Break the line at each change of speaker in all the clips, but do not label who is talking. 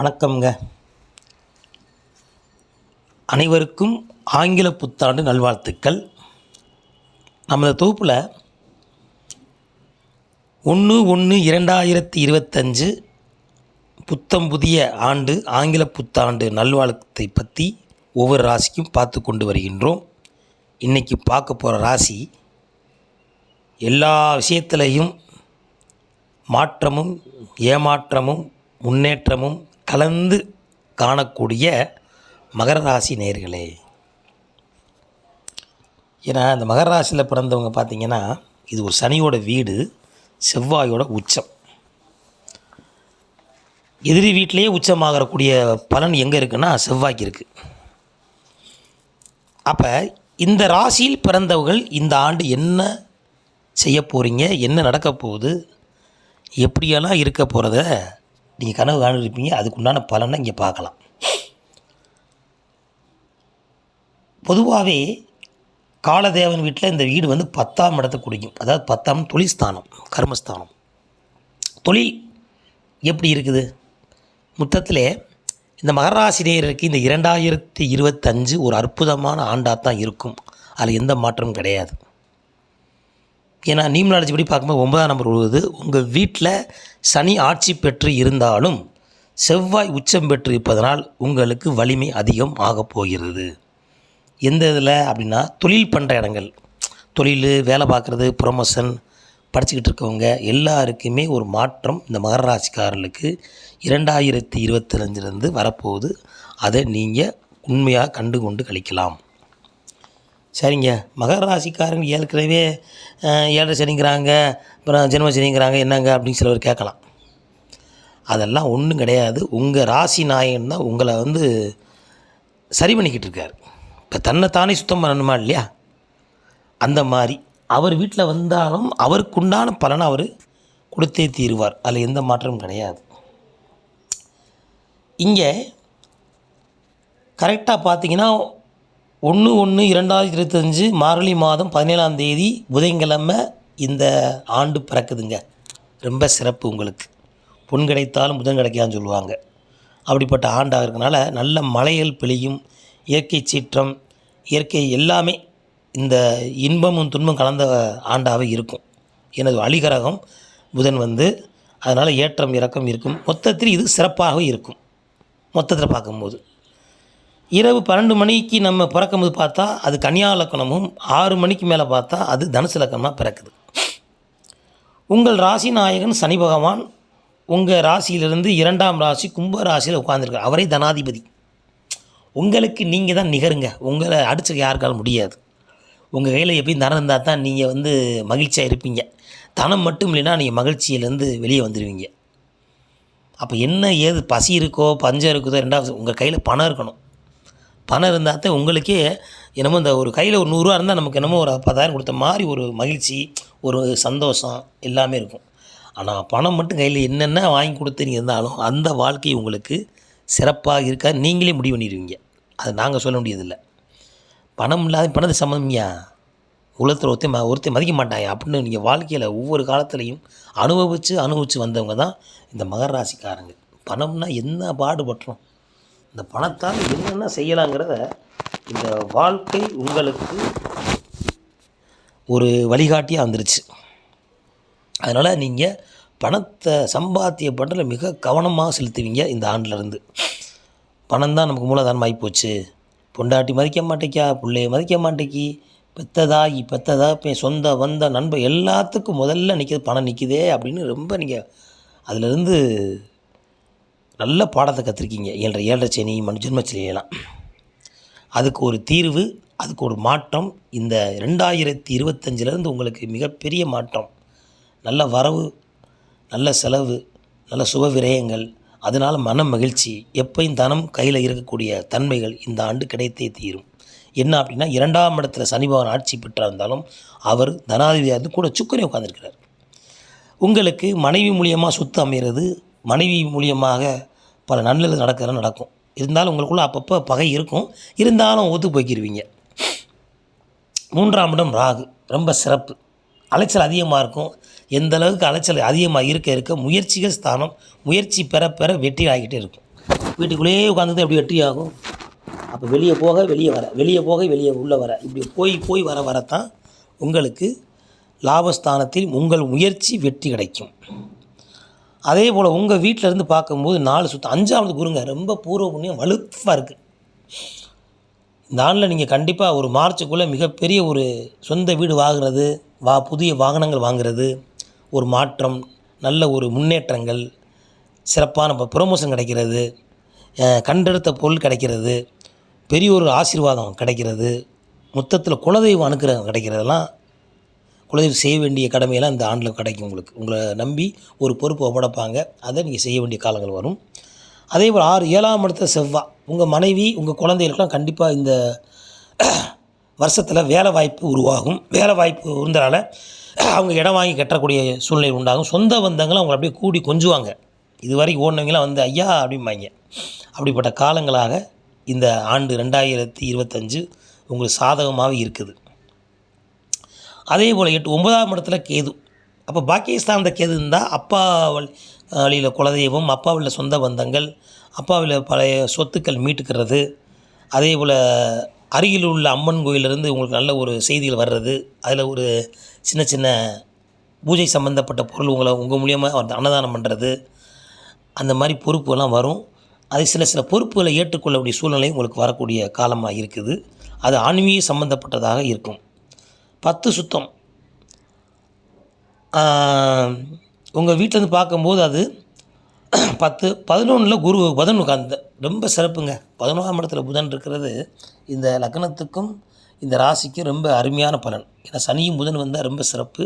வணக்கம்ங்க. அனைவருக்கும் ஆங்கில புத்தாண்டு நல்வாழ்த்துக்கள். நமது தொகுப்பில் ஒன்று ஒன்று இரண்டாயிரத்தி இருபத்தஞ்சு புத்தம் புதிய ஆண்டு ஆங்கில புத்தாண்டு நல்வாழ்த்தை பற்றி ஒவ்வொரு ராசிக்கும் பார்த்து கொண்டு வருகின்றோம். இன்றைக்கி பார்க்க போகிற ராசி எல்லா விஷயத்திலையும் மாற்றமும் ஏமாற்றமும் முன்னேற்றமும் கலந்து காணக்கூடிய மகர ராசி நேர்களே. ஏன்னா இந்த மகர ராசியில் பிறந்தவங்க பார்த்திங்கன்னா இது ஒரு சனியோட வீடு செவ்வாயோட உச்சம். எதிரி வீட்டிலேயே உச்சமாகக்கூடிய பலன் எங்கே இருக்குன்னா செவ்வாய்க்கு இருக்குது அப்போ இந்த ராசியில் பிறந்தவர்கள் இந்த ஆண்டு என்ன செய்ய போகிறீங்க என்ன நடக்க போகுது எப்படியெல்லாம் இருக்க போகிறத நீங்கள் கனவு காணிருப்பீங்க அதுக்குண்டான பலனை இங்கே பார்க்கலாம். பொதுவாகவே காலதேவன் வீட்டில் இந்த வீடு வந்து பத்தாம் இடத்தை குடிக்கும் அதாவது பத்தாம் தொழில்ஸ்தானம் கர்மஸ்தானம். தொழில் எப்படி இருக்குது? மொத்தத்தில் இந்த மகராசினியருக்கு இந்த இரண்டாயிரத்தி இருபத்தஞ்சு ஒரு அற்புதமான ஆண்டாக தான் இருக்கும். அதில் எந்த மாற்றமும் கிடையாது. ஏன்னா நீம்லாட்சி படி பார்க்கும்போது ஒன்பதாம் நம்பர் உழுவது உங்கள் வீட்டில் சனி ஆட்சி பெற்று இருந்தாலும் செவ்வாய் உச்சம் பெற்று இருப்பதனால் உங்களுக்கு வலிமை அதிகம் ஆகப் போகிறது. எந்த இதில் அப்படின்னா தொழில் பண்ணுற இடங்கள். தொழில் வேலை பார்க்குறது ப்ரொமோஷன் படிச்சுக்கிட்டு இருக்கவங்க எல்லாருக்குமே ஒரு மாற்றம் இந்த மகர ராசிக்காரர்களுக்கு இரண்டாயிரத்தி இருபத்தஞ்சிலேருந்து வரப்போகுது. அதை நீங்கள் உண்மையாக கண்டு கொண்டு கழிக்கலாம். சரிங்க. மகர ராசிக்காரங்க ஏற்கனவே ஏழரை சனிங்கிறாங்க அப்புறம் ஜென்ம சனிங்கிறாங்க என்னங்க அப்படின்னு சிலவர் கேட்கலாம். அதெல்லாம் ஒன்றும் கிடையாது. உங்கள் ராசி நாயகன் தான் உங்களை வந்து சரி பண்ணிக்கிட்டு இருக்கார். இப்போ தன்னை தானே சுத்தம் பண்ணணுமா இல்லையா? அந்த மாதிரி. அவர் வீட்டில் வந்தாலும் அவருக்குண்டான பலனை அவர் கொடுத்தே தீருவார். அதில் எந்த மாற்றமும் கிடையாது. இங்கே கரெக்டாக பார்த்தீங்கன்னா ஒன்று ஒன்று இரண்டாயிரத்தி இருபத்தஞ்சு மார்கழி மாதம் பதினேழாம் தேதி புதன்கிழமை இந்த ஆண்டு பிறக்குதுங்க. ரொம்ப சிறப்பு உங்களுக்கு. பொன் கிடைத்தாலும் புதன் கிடைக்காதுன்னு சொல்லுவாங்க. அப்படிப்பட்ட ஆண்டாக இருக்கனால நல்ல மலைகள் பெழியும் இயற்கை சீற்றம் இயற்கை எல்லாமே இந்த இன்பமும் துன்பம் கலந்த ஆண்டாகவே இருக்கும். எனது அழிகரகம் புதன் வந்து அதனால் ஏற்றம் இறக்கம் இருக்கும். மொத்தத்தில் இது சிறப்பாக இருக்கும். மொத்தத்தில் பார்க்கும்போது. இரவு பன்னெண்டு மணிக்கு நம்ம பிறக்கும்போது பார்த்தா அது கன்னியா லக்கணமும் ஆறு மணிக்கு மேலே பார்த்தா அது தனுசு லக்கணமாக பிறக்குது. உங்கள் ராசி நாயகன் சனி பகவான் உங்கள் ராசியிலிருந்து இரண்டாம் ராசி கும்ப ராசியில் உட்காந்துருக்கார் அவரே தனாதிபதி. உங்களுக்கு நீங்கள் தான் நிகருங்க. உங்களை அடிச்சுக்க யாருக்காலும் முடியாது. உங்கள் கையில் எப்பயும் தனம் இருந்தால் தான் நீங்கள் வந்து மகிழ்ச்சியாக இருப்பீங்க. தனம் மட்டும் இல்லைன்னா நீங்கள் மகிழ்ச்சியிலேருந்து வெளியே வந்துடுவீங்க அப்போ என்ன ஏது பசி இருக்கோ பஞ்சம் இருக்குதோ ரெண்டாவது உங்கள் கையில் பணம் இருக்கணும். பணம் இருந்தால் தான் உங்களுக்கே என்னமோ இந்த ஒரு கையில் ஒரு நூறுரூவா இருந்தால் நமக்கு என்னமோ ஒரு பத்தாயிரம் கொடுத்த மாதிரி ஒரு மகிழ்ச்சி ஒரு சந்தோஷம் எல்லாமே இருக்கும். ஆனால் பணம் மட்டும் கையில் என்னென்ன வாங்கி கொடுத்து இருந்தாலும் அந்த வாழ்க்கை உங்களுக்கு சிறப்பாக இருக்கா? நீங்களே முடிவு பண்ணிடுவீங்க. அதை நாங்கள் சொல்ல முடியதில்லை பணம் இல்லாத பணத்தை சம்மந்தம்யா உலகத்தில் ஒருத்தர் ம ஒருத்தர் மதிக்க மாட்டாங்க அப்படின்னு நீங்கள் வாழ்க்கையில் ஒவ்வொரு காலத்துலேயும் அனுபவித்து அனுபவித்து வந்தவங்க தான் இந்த மகராசிக்காரங்க பணம்னா என்ன பாடுபட்டுறோம் இந்த பணத்தால் என்னென்ன செய்யலாங்கிறத இந்த வாழ்க்கை உங்களுக்கு ஒரு வழிகாட்டியாக வந்துருச்சு. அதனால் நீங்கள் பணத்தை சம்பாத்திய பண்ணுறதுல மிக கவனமாக செலுத்துவீங்க இந்த ஆண்டிலேருந்து பணம் தான் நமக்கு மூலதனமாகி போச்சு. பொண்டாட்டி மதிக்க மாட்டேக்கா பிள்ளைய மதிக்க மாட்டேக்கி. பெத்ததாகி பெத்ததா இப்போ சொந்த வந்த நண்பர் எல்லாத்துக்கும் முதல்ல நிற்கிது பணம் நிற்கிதே அப்படின்னு ரொம்ப நீங்கள் அதிலிருந்து நல்ல பாடத்தை கற்றுருக்கீங்க ஏழரை ஏழரை சனி மனு ஜென்மச்சனியெல்லாம் அதுக்கு ஒரு தீர்வு அதுக்கு ஒரு மாற்றம். இந்த ரெண்டாயிரத்தி இருபத்தஞ்சிலேருந்து உங்களுக்கு மிகப்பெரிய மாற்றம். நல்ல வரவு நல்ல செலவு நல்ல சுப விரயங்கள். அதனால் மன மகிழ்ச்சி. எப்பையும் தனம் கையில் இருக்கக்கூடிய தன்மைகள் இந்த ஆண்டு கிடைத்தே தீரும். என்ன அப்படின்னா இரண்டாம் இடத்துல சனி பகவான் ஆட்சி பெற்றிருந்தாலும் அவர் தனாதிபதியாக இருந்து கூட சுக்கரை உட்காந்துருக்கிறார் உங்களுக்கு மனைவி மூலியமாக சொத்து அமைகிறது மனைவி மூலியமாக பல நன்மைகள் நடக்கிற நடக்கும். இருந்தாலும் உங்களுக்குள்ளே அப்பப்போ பகை இருக்கும். இருந்தாலும் ஒத்து போய்க்கிருவீங்க. மூன்றாம் இடம் ராகு. ரொம்ப சிறப்பு. அலைச்சல் அதிகமாக இருக்கும். எந்த அளவுக்கு அலைச்சல் அதிகமாக இருக்க இருக்க முயற்சிகள் ஸ்தானம் முயற்சி பெற பெற வெற்றி ஆகிட்டே இருக்கும். வீட்டுக்குள்ளேயே உட்காந்துட்டு எப்படி வெற்றி ஆகும் அப்போ வெளியே போக வெளியே வர. வெளியே போக வெளியே உள்ளே வர. இப்படி போய் போய் வர வரத்தான் உங்களுக்கு லாபஸ்தானத்தில் உங்கள் முயற்சி வெற்றி கிடைக்கும். அதே போல் உங்கள் வீட்டில் இருந்து பார்க்கும்போது நாலு சுத்தம் அஞ்சாவது குருங்க ரொம்ப பூர்வ புண்ணியம் வலுப்பாக இருக்குது இந்த ஆண்டில் நீங்கள் கண்டிப்பாக ஒரு மார்ச்சுக்குள்ளே மிகப்பெரிய ஒரு சொந்த வீடு வாங்குறது வா புதிய வாகனங்கள் வாங்குறது ஒரு மாற்றம் நல்ல ஒரு முன்னேற்றங்கள் சிறப்பான இப்போ ப்ரொமோஷன் கிடைக்கிறது கண்டெடுத்த பொருள் கிடைக்கிறது பெரிய ஒரு ஆசீர்வாதம் கிடைக்கிறது மொத்தத்தில் குலதெய்வம் அனுக்கிரகம் கிடைக்கிறதெல்லாம் குலதெய்வம் செய்ய வேண்டிய கடமையெல்லாம் இந்த ஆண்டில் கிடைக்கும் உங்களுக்கு. உங்களை நம்பி ஒரு பொறுப்பு ஒப்படைப்பாங்க. அதை நீங்கள் செய்ய வேண்டிய காலங்கள் வரும். அதே போல் ஆறு ஏழாம் இடத்த செவ்வாய் உங்கள் மனைவி உங்கள் குழந்தைகளுக்கெல்லாம் கண்டிப்பாக இந்த வருஷத்தில் வேலை வாய்ப்பு உருவாகும். வேலை வாய்ப்பு இருந்தனால அவங்க இடம் வாங்கி கட்டக்கூடிய சூழ்நிலை உண்டாகும். சொந்த பந்தங்களும் அவங்களை அப்படியே கூடி கொஞ்சுவாங்க. இது வரைக்கும் ஓடினவங்களாம் வந்து ஐயா அப்படிம்பாங்க. அப்படிப்பட்ட காலங்களாக இந்த ஆண்டு ரெண்டாயிரத்தி இருபத்தஞ்சு உங்களுக்கு சாதகமாகவே இருக்குது. அதே போல் எட்டு ஒன்பதாம் இடத்துல கேது. அப்போ பாகிஸ்தானில் கேது இருந்தால் அப்பா வழி- வழியில் குலதெய்வம் அப்பா வழியில் சொந்த பந்தங்கள் அப்பாவில் பழைய சொத்துக்கள் மீட்டுக்கிறது அதே போல் அருகில் உள்ள அம்மன் கோயிலிருந்து உங்களுக்கு நல்ல ஒரு செய்திகள் வர்றது அதில் ஒரு சின்ன சின்ன பூஜை சம்மந்தப்பட்ட பொருள் உங்களை உங்கள் மூலியமாக அன்னதானம் பண்ணுறது அந்த மாதிரி பொறுப்புகள்லாம் வரும். அது சில சில பொறுப்புகளை ஏற்றுக்கொள்ளக்கூடிய சூழ்நிலை உங்களுக்கு வரக்கூடிய காலமாக இருக்குது. அது ஆன்மீக சம்பந்தப்பட்டதாக இருக்கும். பத்து சுத்தம். உங்கள் வீட்டிலேருந்து பார்க்கும்போது அது பத்து பதினொன்றில் குரு புதன் உட்காந்து ரொம்ப சிறப்புங்க. பதினோராம் இடத்துல புதன் இருக்கிறது இந்த லக்னத்துக்கும் இந்த ராசிக்கும் ரொம்ப அருமையான பலன். ஏன்னா சனியும் புதன் வந்தால் ரொம்ப சிறப்பு.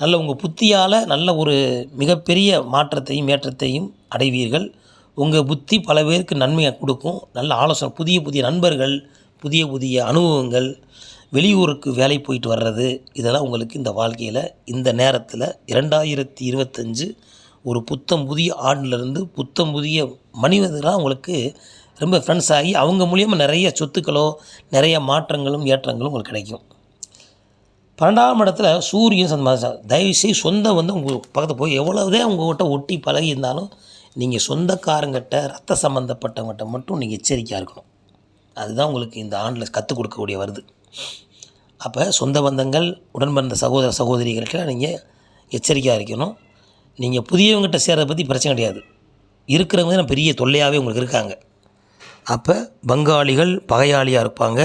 நல்ல உங்கள் புத்தியால் நல்ல ஒரு மிகப்பெரிய மாற்றத்தையும் ஏற்றத்தையும் அடைவீர்கள். உங்கள் புத்தி பல பேருக்கு நன்மையை கொடுக்கும். நல்ல ஆலோசனை புதிய புதிய நண்பர்கள் புதிய புதிய அனுபவங்கள் வெளியூருக்கு வேலை போயிட்டு வர்றது இதெல்லாம் உங்களுக்கு இந்த வாழ்க்கையில் இந்த நேரத்தில் இரண்டாயிரத்தி இருபத்தஞ்சு ஒரு புத்தம் புதிய ஆண்டிலிருந்து புத்தம் புதிய மனிதர்களாக உங்களுக்கு ரொம்ப ஃப்ரெண்ட்ஸ் ஆகி அவங்க மூலியமாக நிறைய சொத்துக்களோ நிறைய மாற்றங்களும் ஏற்றங்களும் உங்களுக்கு கிடைக்கும். பன்னெண்டாம் இடத்துல சூரியன் சந்த தயவுசெய்து சொந்தம் வந்து உங்கள் பக்கத்தில் போய் எவ்வளவுதே உங்கள்கிட்ட ஒட்டி பழகி இருந்தாலும் நீங்கள் சொந்தக்காரங்கிட்ட ரத்த சம்மந்தப்பட்டவங்ககிட்ட மட்டும் நீங்கள் எச்சரிக்கையாக இருக்கணும். அதுதான் உங்களுக்கு இந்த ஆண்டில் கற்றுக் கொடுக்கக்கூடிய வருது. அப்போ சொந்த பந்தங்கள் உடன் பிறந்த சகோதர சகோதரிகள்கிட்ட நீங்கள் எச்சரிக்கையாக இருக்கணும். நீங்கள் புதியவங்ககிட்ட சேர்றதை பற்றி பிரச்சனை கிடையாது. இருக்கிறவங்க தான் பெரிய தொல்லையாகவே உங்களுக்கு இருக்காங்க. அப்போ பங்காளிகள் பகையாளியாக இருப்பாங்க.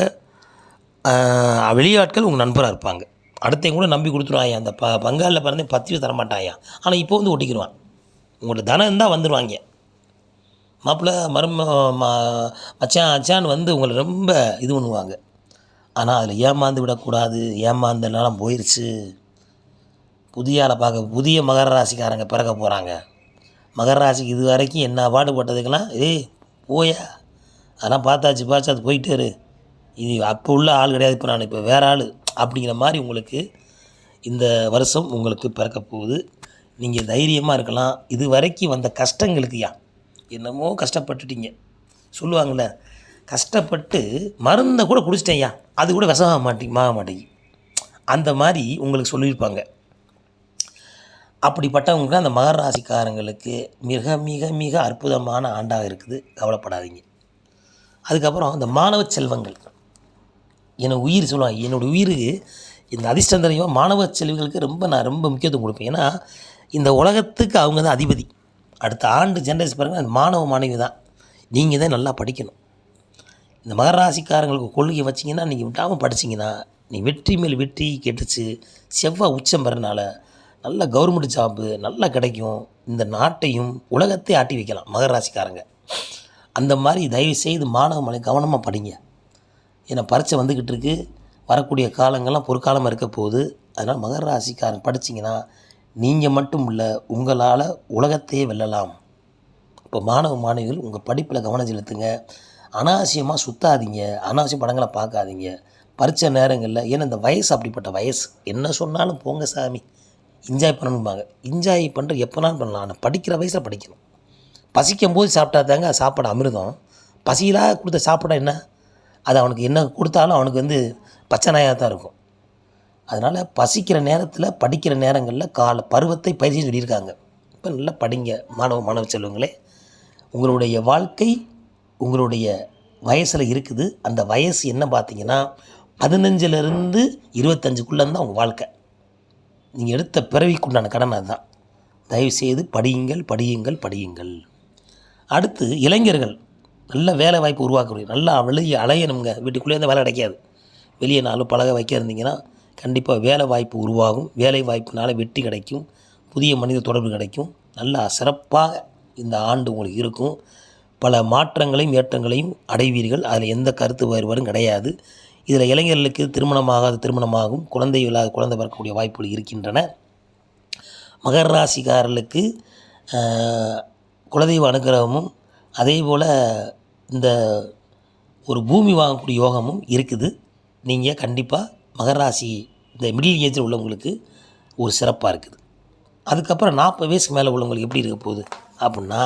வெளியாட்கள் உங்கள் நண்பராக இருப்பாங்க. அடுத்தவங்க கூட நம்பி கொடுத்துருவாங்க. அந்த ப பங்காளில் பிறந்தே பத்து பேர் தரமாட்டாயா ஆனால் இப்போ வந்து ஒட்டிக்கிடுவான் உங்கள்ட்ட தனம் இருந்தால் வந்துடுவாங்க மாப்பிள்ளை மரும ம- மச்சான் அச்சான்னு வந்து உங்களை ரொம்ப இது பண்ணுவாங்க. ஆனால் அதில் ஏமாந்து விடக்கூடாது. ஏமாந்தனால போயிடுச்சு புதிய ஆளை பார்க்க புதிய மகர ராசிக்காரங்க பிறக்க போகிறாங்க மகர ராசிக்கு இது வரைக்கும் என்ன பாடுபட்டதுக்கெல்லாம் ஏய் போயா? அதெல்லாம் பார்த்தாச்சு பார்த்து அது போயிட்டே இரு. இது அப்போ உள்ள ஆள் கிடையாது இப்போ நான் இப்போ வேறு ஆள். அப்படிங்கிற மாதிரி உங்களுக்கு இந்த வருஷம் உங்களுக்கு பிறக்க போகுது. நீங்கள் தைரியமாக இருக்கலாம். இது வரைக்கும் வந்த கஷ்டங்களுக்குயா என்னமோ கஷ்டப்பட்டுட்டீங்க. சொல்லுவாங்களே கஷ்டப்பட்டு மருந்தை கூட குடிச்சிட்டேன்யா அது கூட விஷமாக மாட்டேங்க மாக மாட்டேங்கி. அந்த மாதிரி உங்களுக்கு சொல்லியிருப்பாங்க. அப்படிப்பட்டவங்க அந்த மகர ராசிக்காரங்களுக்கு மிக மிக மிக அற்புதமான ஆண்டாக இருக்குது. கவலைப்படாதீங்க. அதுக்கப்புறம் இந்த மாணவ செல்வங்கள். என உயிர் சொல்லுவாங்க என்னோடய உயிர் இந்த அதிர்ஷ்டம் தெரியும் மாணவ செல்வங்களுக்கு ரொம்ப நான் ரொம்ப முக்கியத்துவம் கொடுப்பேன். ஏன்னா இந்த உலகத்துக்கு அவங்க தான் அதிபதி. அடுத்த ஆண்டு ஜென்ரேஷன் பாருங்கள் அந்த மாணவ மாணவி தான் நீங்கள் தான் நல்லா படிக்கணும். இந்த மகராசிக்காரங்களுக்கு கொள்கை வச்சிங்கன்னா நீங்கள் விடாமல் படிச்சிங்கன்னா நீ வெற்றி மேல் வெற்றி கெட்டுச்சு. செவ்வாய் உச்சம் பெறனால நல்ல கவர்மெண்ட் ஜாப்பு நல்லா கிடைக்கும். இந்த நாட்டையும் உலகத்தை ஆட்டி வைக்கலாம் மகராசிக்காரங்க அந்த மாதிரி தயவு செய்து மாணவ மலை கவனமாக படிங்க. ஏன்னா பரீட்சை வந்துக்கிட்டு இருக்கு. வரக்கூடிய காலங்கள்லாம் பொற்காலமாக இருக்க போகுது. அதனால் மகர ராசிக்காரன் படிச்சிங்கன்னா நீங்கள் மட்டும் இல்லை உங்களால் உலகத்தையே வெல்லலாம். இப்போ மாணவ மாணவிகள் உங்கள் படிப்பில் கவனம் செலுத்துங்க. அனாவசியமாக சுத்தாதீங்க. அனாவசியம் படங்களை பார்க்காதீங்க. பறித்த நேரங்களில் ஏன்னா இந்த வயசு அப்படிப்பட்ட வயசு. என்ன சொன்னாலும் போங்க சாமி. என்ஜாய் பண்ணணும்பாங்க. என்ஜாய் பண்ணுற எப்போனாலும் பண்ணலாம். ஆனால் படிக்கிற வயசில் படிக்கணும். பசிக்கும் போது சாப்பிட்டா தாங்க சாப்பாடு அமிர்தம். பசியிலாக கொடுத்த சாப்பிட என்ன? அது அவனுக்கு என்ன கொடுத்தாலும் அவனுக்கு வந்து பச்சை நாயாக தான் இருக்கும். அதனால் பசிக்கிற நேரத்தில் படிக்கிற நேரங்களில் கால பருவத்தை பயிற்சி சொல்லியிருக்காங்க. இப்போ நல்லா படிங்க. மாணவ மாணவ செல்வங்களே. உங்களுடைய வாழ்க்கை உங்களுடைய வயசில் இருக்குது. அந்த வயசு என்ன பார்த்தீங்கன்னா பதினஞ்சுலேருந்து இருபத்தஞ்சுக்குள்ளே தான் உங்கள் வாழ்க்கை. நீங்கள் எடுத்த பிறவிக்குண்டான கடன் அதுதான். தயவுசெய்து படியுங்கள் படியுங்கள் படியுங்கள். அடுத்து இளைஞர்கள். நல்ல வேலை வாய்ப்பு உருவாக்கக்கூடிய நல்லா வெளியே அலையணுங்க. வீட்டுக்குள்ளே இருந்தால் வேலை கிடைக்காது. வெளியே நாலு பழக வைக்க இருந்தீங்கன்னா கண்டிப்பாக வேலை வாய்ப்பு உருவாகும். வேலை வாய்ப்புனால வெற்றி கிடைக்கும். புதிய மனித தொடர்பு கிடைக்கும். நல்லா சிறப்பாக இந்த ஆண்டு உங்களுக்கு இருக்கும். பல மாற்றங்களையும் ஏற்றங்களையும் அடைவீர்கள். அதில் எந்த கருத்து வேறுபாடும் கிடையாது. இதில் இளைஞர்களுக்கு திருமணமாகாத திருமணமாகும். குழந்தை இல்லாத குழந்தை பிறக்கக்கூடிய வாய்ப்புகள் இருக்கின்றன. மகர ராசிக்காரர்களுக்கு குலதெய்வ அனுகிரகமும் அதே போல் இந்த ஒரு பூமி வாங்கக்கூடிய யோகமும் இருக்குது. நீங்கள் கண்டிப்பாக மகர ராசி இந்த மிடில் ஏஜில் உள்ளவங்களுக்கு ஒரு சிறப்பாக இருக்குது. அதுக்கப்புறம் நாற்பது வயசுக்கு மேலே உள்ளவங்களுக்கு எப்படி இருக்க போகுது? அப்படின்னா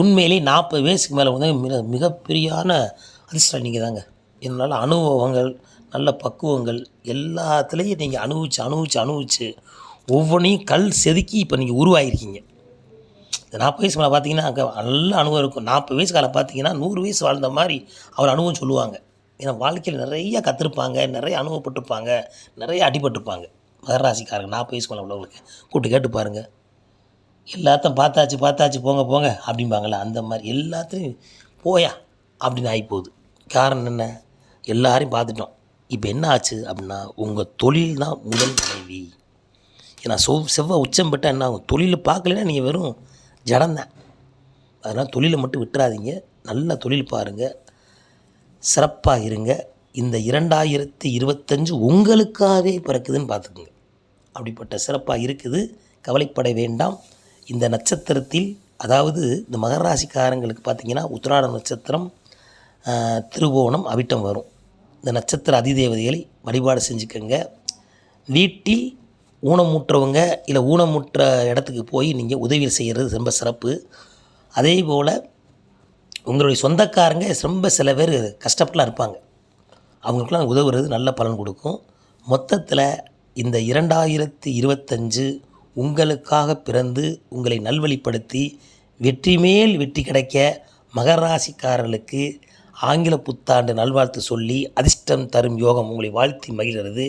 உண்மையிலே நாற்பது வயசுக்கு மேலே வந்து மிக மிகப்பெரியான அதிர்ஷ்டம் நீங்கள் தாங்க. இதனால் அனுபவங்கள் நல்ல பக்குவங்கள் எல்லாத்துலேயும் நீங்கள் அனுபவிச்சு அனுபவிச்சு அனுபவிச்சு ஒவ்வொன்றையும் கல் செதுக்கி இப்போ நீங்கள் உருவாகிருக்கீங்க இந்த நாற்பது வயசு மேலே பார்த்தீங்கன்னா அங்கே நல்ல அனுபவம் இருக்கும். நாற்பது வயசு காலம் பார்த்தீங்கன்னா நூறு வயசு வாழ்ந்த மாதிரி அவர் அனுபவம் சொல்லுவாங்க. ஏன்னா வாழ்க்கையில் நிறைய கற்றுருப்பாங்க நிறைய அனுபவப்பட்டிருப்பாங்க நிறைய அடிபட்டிருப்பாங்க. மகராசிக்காரங்க நாற்பது வயசு மேலே உள்ளவங்களுக்கு. கூப்பிட்டு கேட்டு பாருங்கள் எல்லாத்தையும் பார்த்தாச்சு பார்த்தாச்சு போங்க போங்க அப்படிம்பாங்களே அந்த மாதிரி எல்லாத்தையும் போயா அப்படின்னு ஆகிப்போகுது காரணம் என்ன? எல்லாரையும் பார்த்துட்டோம். இப்போ என்ன ஆச்சு அப்படின்னா உங்கள் தொழில் தான் முதல் மனைவி. ஏன்னா செவ் செவ்வாய் உச்சம் பெற்றால் என்ன ஆகும்? தொழில் பார்க்கலன்னா நீங்கள் வெறும் ஜடம்தான் அதனால் தொழிலை மட்டும் விட்டுறாதீங்க. நல்ல தொழில் பாருங்கள் சிறப்பாக இருங்க. இந்த இரண்டாயிரத்தி இருபத்தஞ்சு உங்களுக்காகவே பிறக்குதுன்னு பார்த்துக்குங்க. அப்படிப்பட்ட சிறப்பாக இருக்குது. கவலைப்பட வேண்டாம். இந்த நட்சத்திரத்தில் அதாவது இந்த மகர ராசிக்காரங்களுக்கு பார்த்திங்கன்னா உத்திராட நட்சத்திரம் திருவோணம் அவிட்டம் வரும். இந்த நட்சத்திர அதிதேவதைகளை வழிபாடு செஞ்சுக்கோங்க. வீட்டில் ஊனமூற்றவங்க இல்லை ஊனமுற்ற இடத்துக்கு போய் நீங்கள் உதவி செய்கிறது ரொம்ப சிறப்பு. அதே போல் உங்களுடைய சொந்தக்காரங்க ரொம்ப சில பேர் கஷ்டப்பட்டுலாம் இருப்பாங்க. அவங்களுக்குலாம் உதவுறது நல்ல பலன் கொடுக்கும். மொத்தத்தில் இந்த இரண்டாயிரத்தி இருபத்தஞ்சு உங்களுக்காக பிறந்து உங்களை நல்வழிப்படுத்தி வெற்றி மேல் வெற்றி கிடைக்க மகராசிக்காரர்களுக்கு ஆங்கில புத்தாண்டு நல்வாழ்த்து சொல்லி அதிர்ஷ்டம் தரும் யோகம் உங்களை வாழ்த்தி மகிழ்கிறது.